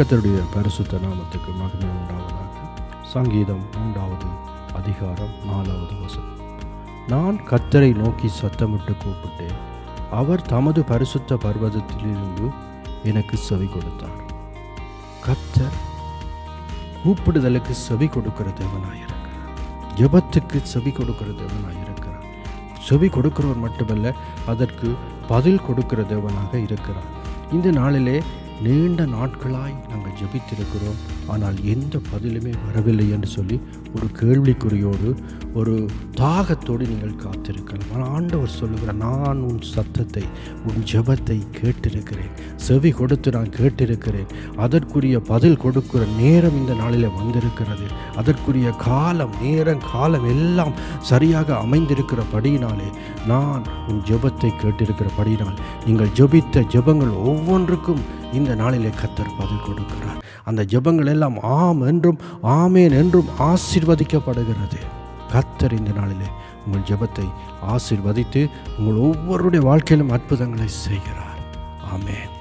கத்தருடைய பரிசுத்த நாமத்துக்கு மகிமை உண்டாவதாக. சங்கீதம் மூன்றாவது அதிகாரம் நாலாவது வசனம். நான் கத்தரை நோக்கி சத்தமிட்டு கூப்பிட்டேன். அவர் தமது பரிசுத்த பர்வதத்திலிருந்து எனக்கு செவி கொடுத்தார். கத்தர் கூப்பிடுதலுக்கு செவி கொடுக்கிற தேவனாயிருக்கிறார். ஜபத்துக்கு செவி கொடுக்கிற தேவனாயிருக்கிறார். செவி கொடுக்கிறவர் மட்டுமல்ல அதற்கு பதில் கொடுக்கிற தேவனாக இருக்கிறார். இந்த நாளிலே நீண்ட நாட்களாய் நாங்கள் ஜெபித்திருக்கிறோம். ஆனால் எந்த பதிலுமே வரவில்லை என்று சொல்லி ஒரு கேள்விக்குறியோடு ஒரு தாகத்தோடு நீங்கள் காத்திருக்கலாம். ஆனால் ஆண்டவர் சொல்லுகிற நான் உன் சத்தத்தை உன் ஜெபத்தை கேட்டிருக்கிறேன். செவி கொடுத்து நான் கேட்டிருக்கிறேன். அதற்குரிய பதில் கொடுக்கிற நேரம் இந்த நாளில் வந்திருக்கிறது. அதற்குரிய காலம் நேரம் காலம் எல்லாம் சரியாக அமைந்திருக்கிறபடியினாலே நான் உன் ஜெபத்தை கேட்டிருக்கிறபடியினால் நீங்கள் ஜெபித்த ஜெபங்கள் ஒவ்வொன்றுக்கும் இந்த நாளிலே கத்தர் பதில் கொடுக்கிறார். அந்த ஜெபங்கள் எல்லாம் ஆம் என்றும் ஆமேன் என்றும் ஆசிர்வதிக்கப்படுகிறது. கத்தர் இந்த நாளிலே உங்கள் ஜெபத்தை ஆசிர்வதித்து உங்கள் ஒவ்வொருடைய வாழ்க்கையிலும் அற்புதங்களை செய்கிறார். ஆமேன்.